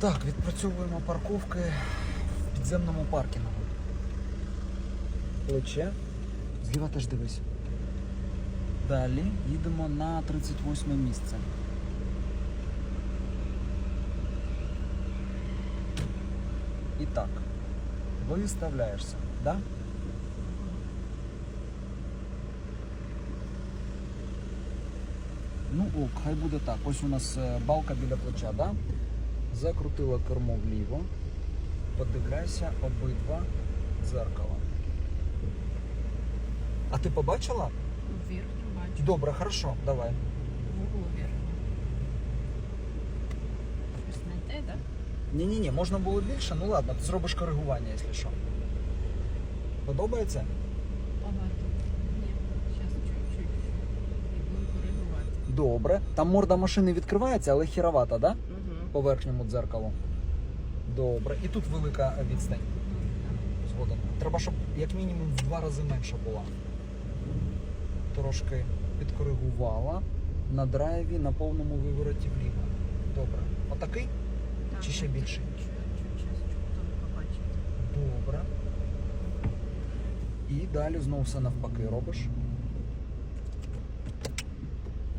Так, відпрацьовуємо парковки в підземному паркінгу. Плече. Зліва теж дивись. Далі їдемо на 38 місце. І так. Виставляєшся, да? Ну ок, хай буде так. Ось у нас е, балка біля плеча, да? Закрутила кермо вліво. Подивляйся обидва дзеркала. А ти побачила? Вверх не бачу. Добре, хорошо, давай. В углу вверх. Щось не те, так? Ні-ні-ні, можна було більше, ну ладно, ти зробиш коригування, якщо що. Подобається? Багато. Ні, зараз чуть-чуть. І буду коригувати. Добре. Там морда машини відкривається, але хіровата, да? По верхньому дзеркалу. Добре. І тут велика відстань. Згодом. Треба, щоб як мінімум в два рази менша була. Трошки підкоригувала на драйві на повному вивороті вліво. Добре. Отакий? Чи ще більший? Добре. І далі знову все навпаки робиш.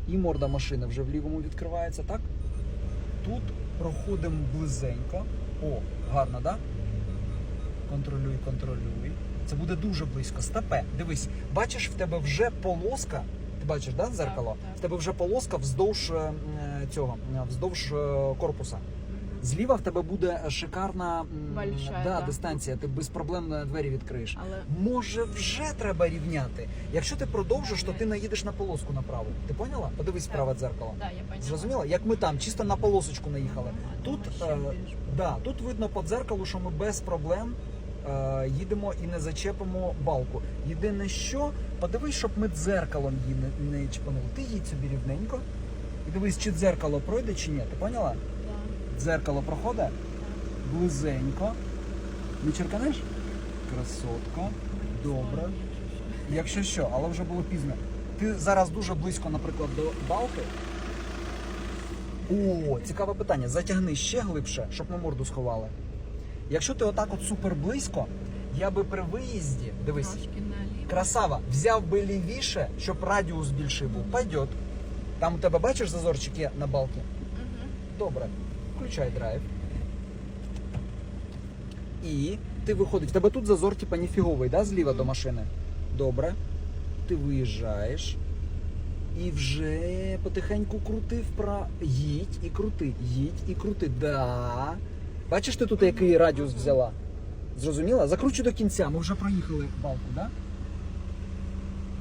І морда машини вже в лівому відкривається, так? Тут проходимо близенько. О, гарно, так? Да? Контролюй, контролюй. Це буде дуже близько. Стопе. Дивись, бачиш, в тебе вже полоска. Ти бачиш, да, зеркало? так. В тебе вже полоска вздовж е, цього, е, вздовж е, корпуса. Зліва в тебе буде шикарна Большая, да, да. дистанція, ти без проблем е, двері відкриєш. Але Може, вже треба рівняти. Якщо ти продовжиш, то ти наїдеш на полоску направо. Ти поняла? Подивись Так. праве дзеркало. да, я поняла. Зрозуміла? Як ми там, чисто на полосочку наїхали. Тут, е, да, тут видно по дзеркалу, що ми без проблем е, їдемо і не зачепимо балку. Єдине що, подивись, щоб ми дзеркалом її не, не чіпанули. Ти їдь собі рівненько. І дивись, чи дзеркало пройде, чи ні. Ти поняла? Да. Дзеркало проходить близенько. Не черканеш? Красотка. Добре. Якщо що, але вже було пізно. Ти зараз дуже близько, наприклад, до балки. О, цікаве питання. Затягни ще глибше, щоб ми морду сховали. Якщо ти отак от супер близько, я би при виїзді, дивись, красава, взяв би лівіше, щоб радіус більший був. Пойдет. Там у тебе бачиш зазорчик є на балки? Добре, включай драйв. І ти виходиш. В тебе тут зазор, типа ніфіговий, да, зліва до машини. Добре. Ти виїжджаєш. І вже потихеньку крути вправо. Їдь і крути. Їдь і крути. Да. Бачиш, ти тут який радіус взяла? Зрозуміла? Закручуй до кінця. Ми вже проїхали балку, да?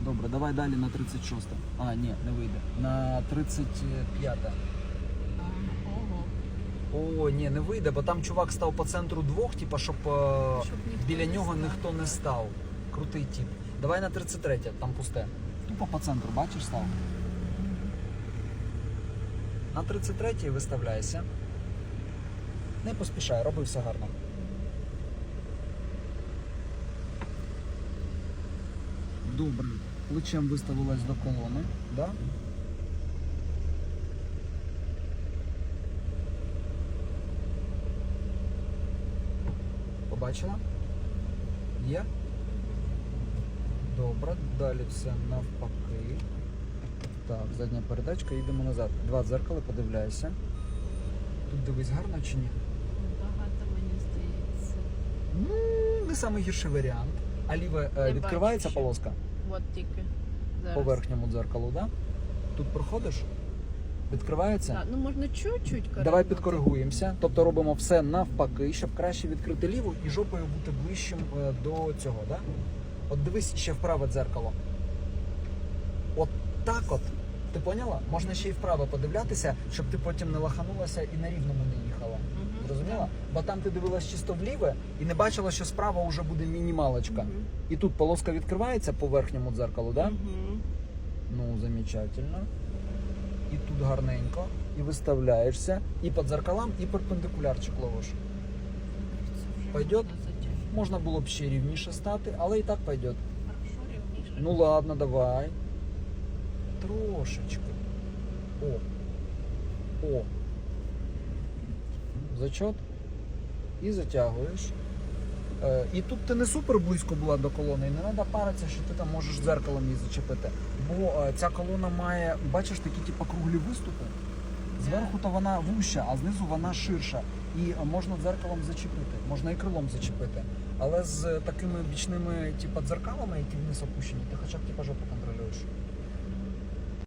Добре, давай далі на 36. А, ні, не вийде. На 35. О, ні, не вийде, бо там чувак став по центру двох, типа, щоб, е, Щоб ніхто біля не нього став, ніхто не став. Крутий тип. Давай на 33, там пусте. Тупо по центру, бачиш, став. На 33 виставляйся. Не поспішай, роби все гарно. Добре. Плечем виставилась до колони, да? Побачила? Є? Добре, далі все навпаки. Так, задня передачка, їдемо назад. Два дзеркала, подивляйся. Тут дивись гарно чи ні? Багато мені здається. Ну, не самий гірший варіант. А ліве е, Не відкривається бачу ще. полоска От тільки. Зараз. по верхньому дзеркалу, да? Тут проходиш? Відкривається? Так, ну можна чуть-чуть Давай підкоригуємося. Тобто робимо все навпаки, щоб краще відкрити ліву і жопою бути ближчим е, до цього, да? От дивись ще вправе дзеркало. От так от. Ти поняла? Можна ще й вправо подивлятися, щоб ти потім не лаханулася і на рівному не їхала. Мгм, Зрозуміла? Бо там ти дивилась чисто вліве і не бачила, що справа вже буде мінімалочка. Мгм. І тут полоска відкривається по верхньому дзеркалу, да? Мгм. Ну, замечательно. І тут гарненько. І виставляєшся. І по дзеркалам, і перпендикулярчик ловиш. Пойдет? можна було б ще рівніше стати, але і так пойдет. Ну ладно, давай. Трошечки. О. О. Зачот. І затягуєш. Е, І тут ти не супер близько була до колони, і не треба паритися, що ти там можеш дзеркалом її зачепити. Бо е, ця колона має, бачиш, такі типу, круглі виступи. Зверху то вона вуща, а знизу вона ширша. І е, можна дзеркалом зачепити, можна і крилом зачепити. Але з такими бічними типу, дзеркалами, які вниз опущені, ти хоча б типу, жопу контролюєш.